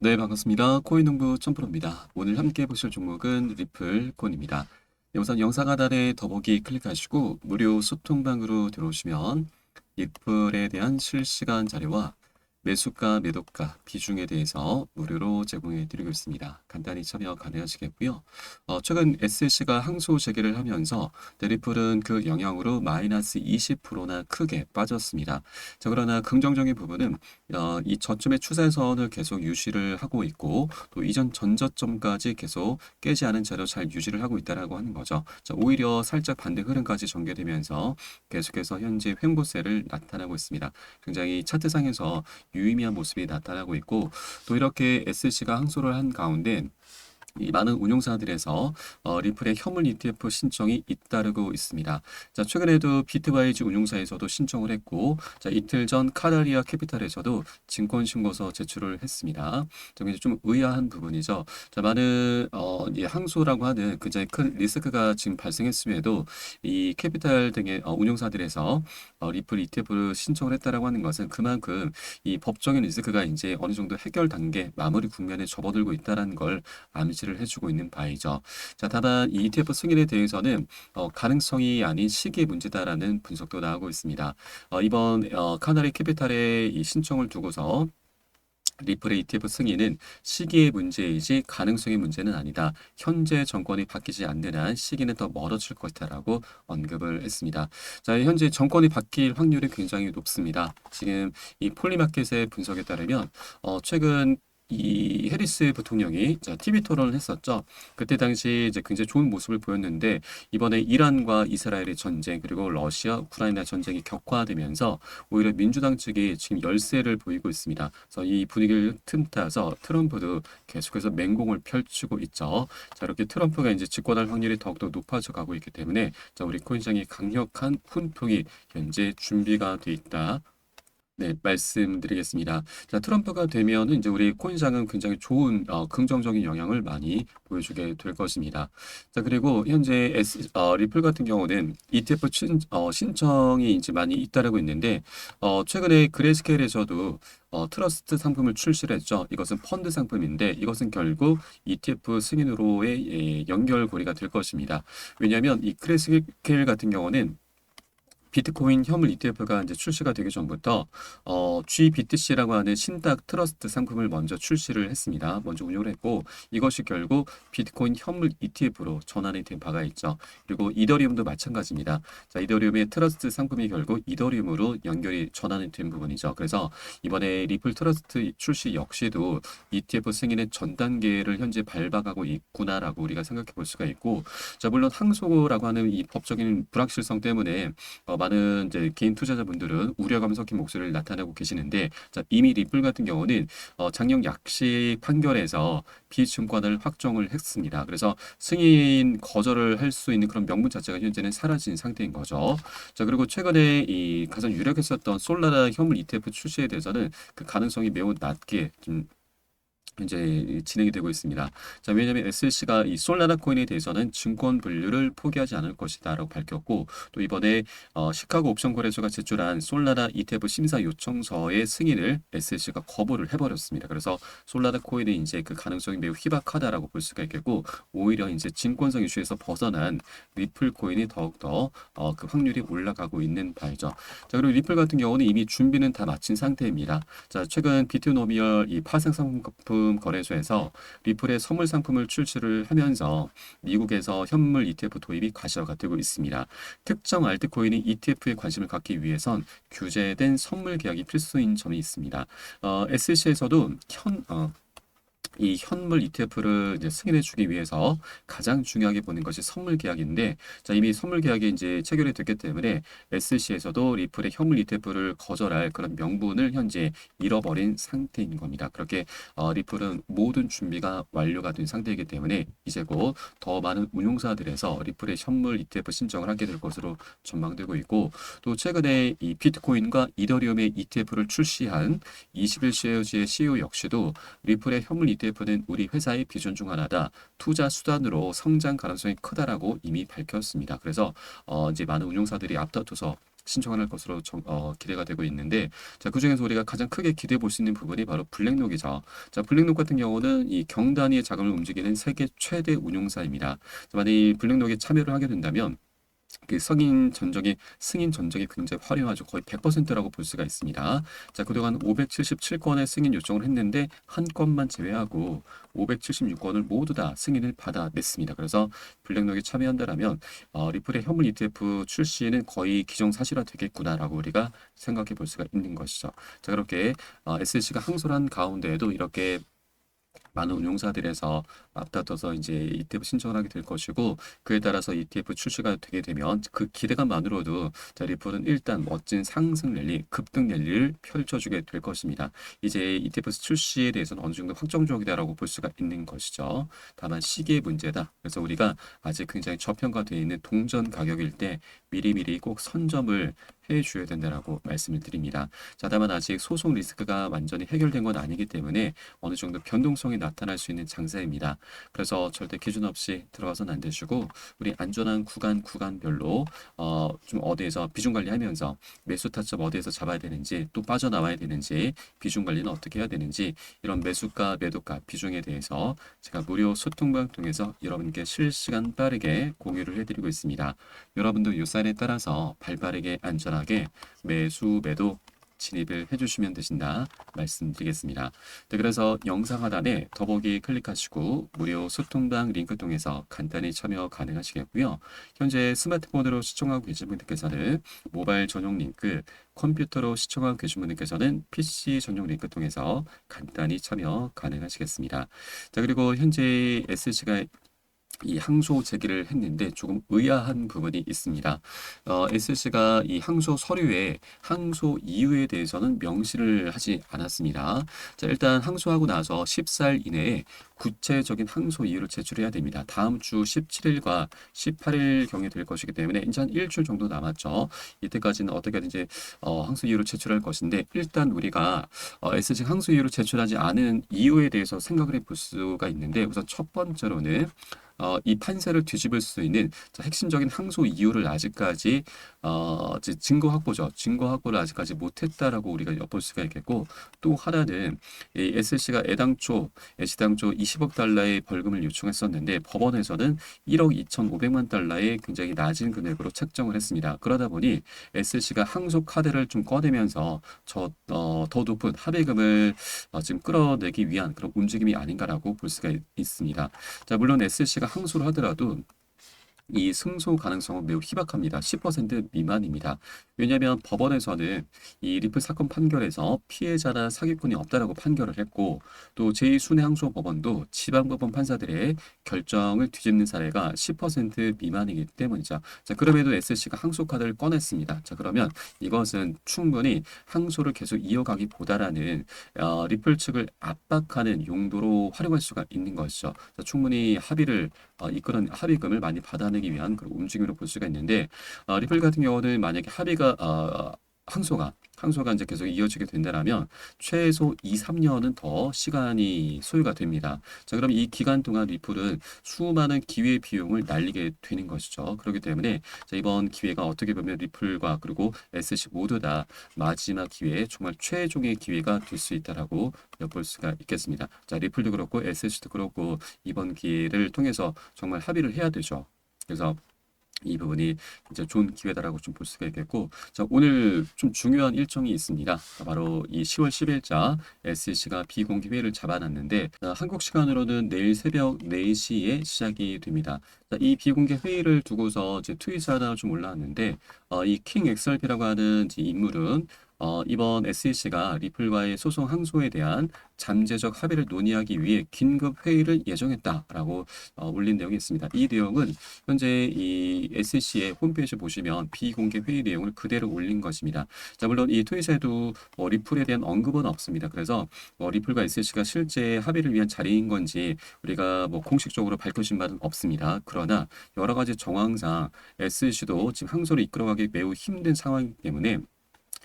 네, 반갑습니다. 코인 농부 첨프로입니다. 오늘 함께 보실 종목은 리플 코인입니다. 네, 우선 영상 하단에 더보기 클릭하시고 무료 소통방으로 들어오시면 리플에 대한 실시간 자료와 매수가, 매도가, 비중에 대해서 무료로 제공해 드리고 있습니다. 간단히 참여 가능하시겠고요. 어, 최근 SC가 항소 재개를 하면서 네리플은 그 영향으로 마이너스 20%나 크게 빠졌습니다. 자, 그러나 긍정적인 부분은 어, 이 저점의 추세선을 계속 유지를 하고 있고 또 이전 전저점까지 계속 깨지 않은 채로 잘 유지를 하고 있다라고 하는 거죠. 자, 오히려 살짝 반대 흐름까지 전개되면서 계속해서 현재 횡보세를 나타나고 있습니다. 굉장히 차트상에서 유의미한 모습이 나타나고 있고 또 이렇게 SC가 항소를 한 가운데 이 많은 운용사들에서 어, 리플의 현물 ETF 신청이 잇따르고 있습니다. 자, 최근에도 비트바이즈 운용사에서도 신청을 했고, 자, 이틀 전 카다리아 캐피탈에서도 증권 신고서 제출을 했습니다. 좀좀 의아한 부분이죠. 자, 많은 어, 이 항소라고 하는 굉장히 큰 리스크가 지금 발생했음에도 이 캐피탈 등의 어, 운용사들에서 어, 리플 ETF를 신청을 했다라고 하는 것은 그만큼 이 법적인 리스크가 이제 어느 정도 해결 단계 마무리 국면에 접어들고 있다라는 걸 암시를 해주고 있는 바이죠. 자, 다만 이 ETF 승인에 대해서는 어, 가능성이 아닌 시기의 문제다라는 분석도 나오고 있습니다. 어, 이번 어, 카나리 캐피탈의 이 신청을 두고서 리플의 ETF 승인은 시기의 문제이지 가능성의 문제는 아니다. 현재 정권이 바뀌지 않는 한 시기는 더 멀어질 것이다라고 언급을 했습니다. 자, 현재 정권이 바뀔 확률이 굉장히 높습니다. 지금 이 폴리마켓의 분석에 따르면 어, 최근 이 해리스 부통령이 자, TV 토론을 했었죠. 그때 당시 이제 굉장히 좋은 모습을 보였는데 이번에 이란과 이스라엘의 전쟁 그리고 러시아 우크라이나 전쟁이 격화되면서 오히려 민주당 측이 지금 열세를 보이고 있습니다. 그래서 이 분위기를 틈타서 트럼프도 계속해서 맹공을 펼치고 있죠. 자, 이렇게 트럼프가 이제 집권할 확률이 더욱더 높아져 가고 있기 때문에 자, 우리 코인장이 강력한 훈풍이 현재 준비가 돼 있다. 네, 말씀드리겠습니다. 자, 트럼프가 되면은 이제 우리 코인장은 굉장히 좋은 어, 긍정적인 영향을 많이 보여주게 될 것입니다. 자, 그리고 현재 S, 어, 리플 같은 경우는 ETF 친, 어, 신청이 이제 많이 잇따르고 있는데 어, 최근에 그레스케일에서도 어, 트러스트 상품을 출시를 했죠. 이것은 펀드 상품인데 이것은 결국 ETF 승인으로의 예, 연결고리가 될 것입니다. 왜냐하면 이 그레스케일 같은 경우는 비트코인 현물 ETF가 이제 출시가 되기 전부터 어, GBTC라고 하는 신탁 트러스트 상품을 먼저 출시를 했습니다. 먼저 운영을 했고 이것이 결국 비트코인 현물 ETF로 전환이 된 바가 있죠. 그리고 이더리움도 마찬가지입니다. 자, 이더리움의 트러스트 상품이 결국 이더리움으로 연결이 전환이 된 부분이죠. 그래서 이번에 리플 트러스트 출시 역시도 ETF 승인의 전 단계를 현재 밟아가고 있구나라고 우리가 생각해 볼 수가 있고 자, 물론 항소라고 하는 이 법적인 불확실성 때문에 어, 많은 이제 개인 투자자분들은 우려감 섞인 목소리를 나타내고 계시는데 자, 이미 리플 같은 경우는 어, 작년 약식 판결에서 비증권을 확정을 했습니다. 그래서 승인 거절을 할 수 있는 그런 명분 자체가 현재는 사라진 상태인 거죠. 자, 그리고 최근에 이 가장 유력했었던 솔라라 현물 ETF 출시에 대해서는 그 가능성이 매우 낮게 좀 이제 진행이 되고 있습니다. 자, 왜냐하면 SLC가 이 솔라나 코인에 대해서는 증권 분류를 포기하지 않을 것이다라고 밝혔고 또 이번에 어, 시카고 옵션 거래소가 제출한 솔라나 ETF 심사 요청서의 승인을 SLC가 거부를 해버렸습니다. 그래서 솔라나 코인의 이제 그 가능성이 매우 희박하다라고 볼 수가 있겠고 오히려 이제 증권성 이슈에서 벗어난 리플 코인이 더욱더 어, 그 확률이 올라가고 있는 바이죠. 자, 그리고 리플 같은 경우는 이미 준비는 다 마친 상태입니다. 자, 최근 비트노미얼 이 파생 상품 상품 거래소에서 리플의 선물 상품을 출시를 하면서 미국에서 현물 ETF 도입이 가시화가 되고 있습니다. 특정 알트코인이 ETF에 관심을 갖기 위해선 규제된 선물 계약이 필수인 점이 있습니다. 어, SC에서도 현 어, 이 현물 ETF를 이제 승인해 주기 위해서 가장 중요하게 보는 것이 선물 계약인데 자 이미 선물 계약이 이제 체결이 됐기 때문에 SC에서도 리플의 현물 ETF를 거절할 그런 명분을 현재 잃어버린 상태인 겁니다. 그렇게 어, 리플은 모든 준비가 완료가 된 상태이기 때문에 이제 곧 더 많은 운용사들에서 리플의 현물 ETF 신청을 하게 될 것으로 전망되고 있고 또 최근에 이 비트코인과 이더리움의 ETF를 출시한 21쉐어즈의 CEO 역시도 리플의 현물 ETF ETF는 우리 회사의 비전 중 하나다. 투자 수단으로 성장 가능성이 크다라고 이미 밝혔습니다. 그래서 어 이제 많은 운용사들이 앞다퉈서 신청을 할 것으로 좀, 어, 기대가 되고 있는데 자, 그중에서 우리가 가장 크게 기대해 볼 수 있는 부분이 바로 블랙록이죠. 자, 블랙록 같은 경우는 이 경단위의 자금을 움직이는 세계 최대 운용사입니다. 자, 만약 이 블랙록에 참여를 하게 된다면 그 승인 전적이 승인 전적이 굉장히 화려하죠. 거의 100%라고 볼 수가 있습니다. 자, 그동안 577건의 승인 요청을 했는데 한 건만 제외하고 576건을 모두 다 승인을 받아냈습니다. 그래서 블랙록에 참여한다라면 어, 리플의 현물 ETF 출시는 거의 기정사실화 되겠구나라고 우리가 생각해 볼 수가 있는 것이죠. 자, 그렇게 어, SLC가 항소한 가운데에도 이렇게 많은 운용사들에서 앞다퉈서 이제 ETF 신청을 하게 될 것이고 그에 따라서 ETF 출시가 되게 되면 그 기대감만으로도 자 리플은 일단 멋진 상승 랠리, 급등 랠리를 펼쳐주게 될 것입니다. 이제 ETF 출시에 대해서는 어느 정도 확정적이다라고 볼 수가 있는 것이죠. 다만 시기의 문제다. 그래서 우리가 아직 굉장히 저평가되어 있는 동전 가격일 때 미리미리 꼭 선점을 해 줘야 된다라고 말씀을 드립니다. 자, 다만 아직 소송 리스크가 완전히 해결된 건 아니기 때문에 어느 정도 변동성이 나타날 수 있는 장세입니다. 그래서 절대 기준 없이 들어가서는 안 되시고 우리 안전한 구간 구간별로 어, 좀 어디에서 비중 관리하면서 매수 타점 어디에서 잡아야 되는지 또 빠져나와야 되는지 비중 관리는 어떻게 해야 되는지 이런 매수가 매도가 비중에 대해서 제가 무료 소통방 통해서 여러분께 실시간 빠르게 공유를 해드리고 있습니다. 여러분도 이 사인에 따라서 발빠르게 안전하게 매수 매도 진입을 해주시면 되신다 말씀드리겠습니다. 네, 그래서 영상 하단에 더보기 클릭하시고 무료 소통방 링크 통해서 간단히 참여 가능하시겠고요. 현재 스마트폰으로 시청하고 계신 분들께서는 모바일 전용 링크, 컴퓨터로 시청하고 계신 분들께서는 PC 전용 링크 통해서 간단히 참여 가능하시겠습니다. 자 그리고 현재 SC가 이 항소 제기를 했는데 조금 의아한 부분이 있습니다. 어, SC가 이 항소 서류에 항소 이유에 대해서는 명시를 하지 않았습니다. 자, 일단 항소하고 나서 14일 이내에 구체적인 항소 이유를 제출해야 됩니다. 다음 주 17일과 18일 경에 될 것이기 때문에 이제 한 일주일 정도 남았죠. 이때까지는 어떻게든지 어, 항소 이유를 제출할 것인데 일단 우리가 어, SC 항소 이유를 제출하지 않은 이유에 대해서 생각을 해볼 수가 있는데 우선 첫 번째로는 어, 이 판세를 뒤집을 수 있는 자, 핵심적인 항소 이유를 아직까지 어, 증거 확보죠. 증거 확보를 아직까지 못했다라고 우리가 엿볼 수가 있겠고 또 하나는 이 SC가 애당초 애시당초 20억 달러의 벌금을 요청했었는데 법원에서는 1억 2,500만 달러의 굉장히 낮은 금액으로 책정을 했습니다. 그러다 보니 SC가 항소 카드를 좀 꺼내면서 저, 어, 더 높은 합의금을 어, 지금 끌어내기 위한 그런 움직임이 아닌가라고 볼 수가 있, 있습니다. 자, 물론 SC가 항소를 하더라도 이 승소 가능성은 매우 희박합니다. 10% 미만입니다. 왜냐하면 법원에서는 이 리플 사건 판결에서 피해자나 사기꾼이 없다라고 판결을 했고 또 제2순회 항소 법원도 지방법원 판사들의 결정을 뒤집는 사례가 10% 미만이기 때문이죠. 자 그럼에도 SC가 항소 카드를 꺼냈습니다. 자 그러면 이것은 충분히 항소를 계속 이어가기보다라는 어, 리플 측을 압박하는 용도로 활용할 수가 있는 것이죠. 자, 충분히 합의를 어, 이끄는 합의금을 많이 받아내 기 위한 그런 움직임으로 볼 수가 있는데 어, 리플 같은 경우는 만약에 합의가 어, 항소가 항소가 이제 계속 이어지게 된다면 최소 2, 3년은 더 시간이 소요가 됩니다. 자, 그럼 이 기간 동안 리플은 수많은 기회 비용을 날리게 되는 것이죠. 그렇기 때문에 자, 이번 기회가 어떻게 보면 리플과 그리고 SC 모두 다 마지막 기회에 정말 최종의 기회가 될 수 있다라고 엿볼 수가 있겠습니다. 자, 리플도 그렇고 SC도 그렇고 이번 기회를 통해서 정말 합의를 해야 되죠. 그래서 이 부분이 이제 좋은 기회다라고 좀 볼 수가 있겠고 자 오늘 좀 중요한 일정이 있습니다. 바로 이 10월 10일자 SEC가 비공개 회의를 잡아놨는데 자, 한국 시간으로는 내일 새벽 4시에 시작이 됩니다. 자, 이 비공개 회의를 두고서 이제 트윗이 하나 좀 올라왔는데 어, 이킹 엑설피라고 하는 이 인물은 어, 이번 SEC가 리플과의 소송 항소에 대한 잠재적 합의를 논의하기 위해 긴급 회의를 예정했다라고 어, 올린 내용이 있습니다. 이 내용은 현재 이 SEC의 홈페이지 보시면 비공개 회의 내용을 그대로 올린 것입니다. 자, 물론 이 트윗에도 뭐 리플에 대한 언급은 없습니다. 그래서 뭐 리플과 SEC가 실제 합의를 위한 자리인 건지 우리가 뭐 공식적으로 밝혀진 바는 없습니다. 그러나 여러 가지 정황상 SEC도 지금 항소를 이끌어가기 매우 힘든 상황이기 때문에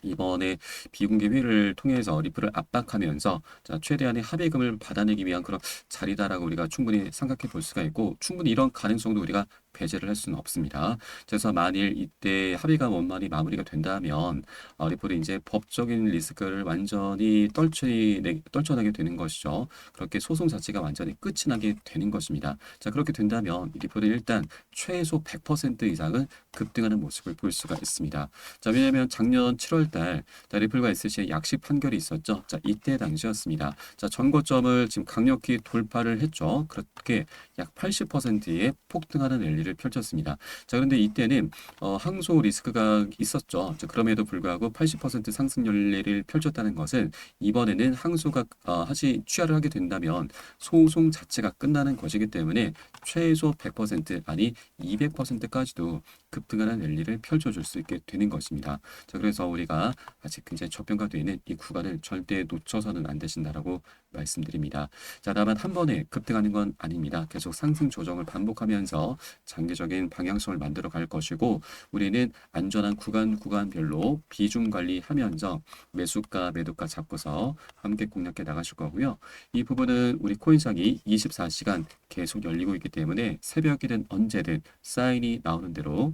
이번에 비공개 회의를 통해서 리플을 압박하면서 자, 최대한의 합의금을 받아내기 위한 그런 자리다라고 우리가 충분히 생각해 볼 수가 있고 충분히 이런 가능성도 우리가 배제를 할 수는 없습니다. 그래서 만일 이때 합의가 원만히 마무리가 된다면 어, 리플이 이제 법적인 리스크를 완전히 떨쳐내게 되는 것이죠. 그렇게 소송 자체가 완전히 끝이 나게 되는 것입니다. 자, 그렇게 된다면 이 리플이 일단 최소 100% 이상은 급등하는 모습을 볼 수가 있습니다. 자, 왜냐하면 작년 7월 달 자, 리플과 SC의 약식 판결이 있었죠. 자, 이때 당시였습니다. 자, 전고점을 지금 강력히 돌파를 했죠. 그렇게 약 80%의 폭등하는 랠리 를 펼쳤습니다. 자, 그런데 이때는 어, 항소 리스크가 있었죠. 자, 그럼에도 불구하고 80% 상승 랠리를 펼쳤다는 것은 이번에는 항소가 어, 하시 취하를 하게 된다면 소송 자체가 끝나는 것이기 때문에 최소 100% 아니 200%까지도 급등하는 랠리를 펼쳐줄 수 있게 되는 것입니다. 자, 그래서 우리가 아직 굉장히 저평가되어 있는 이 구간을 절대 놓쳐서는 안 되신다라고 말씀드립니다. 자, 다만 한 번에 급등하는 건 아닙니다. 계속 상승 조정을 반복하면서 장기적인 방향성을 만들어 갈 것이고 우리는 안전한 구간 구간별로 비중 관리하면서 매수가 매도가 잡고서 함께 공략해 나가실 거고요. 이 부분은 우리 코인상이 24시간 계속 열리고 있기 때문에 새벽이든 언제든 사인이 나오는 대로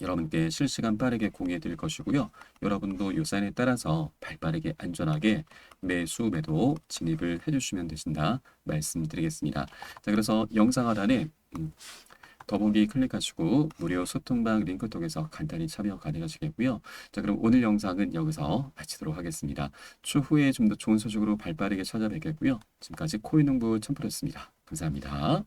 여러분께 실시간 빠르게 공유해 드릴 것이고요. 여러분도 요 사인에 따라서 발빠르게 안전하게 매수 매도 진입을 해주시면 되신다 말씀드리겠습니다. 자 그래서 영상 하단에 음, 더보기 클릭하시고 무료 소통방 링크 통해서 간단히 참여 가능하시겠고요. 자 그럼 오늘 영상은 여기서 마치도록 하겠습니다. 추후에 좀 더 좋은 소식으로 발빠르게 찾아뵙겠고요. 지금까지 코인농부 첨프였습니다. 감사합니다.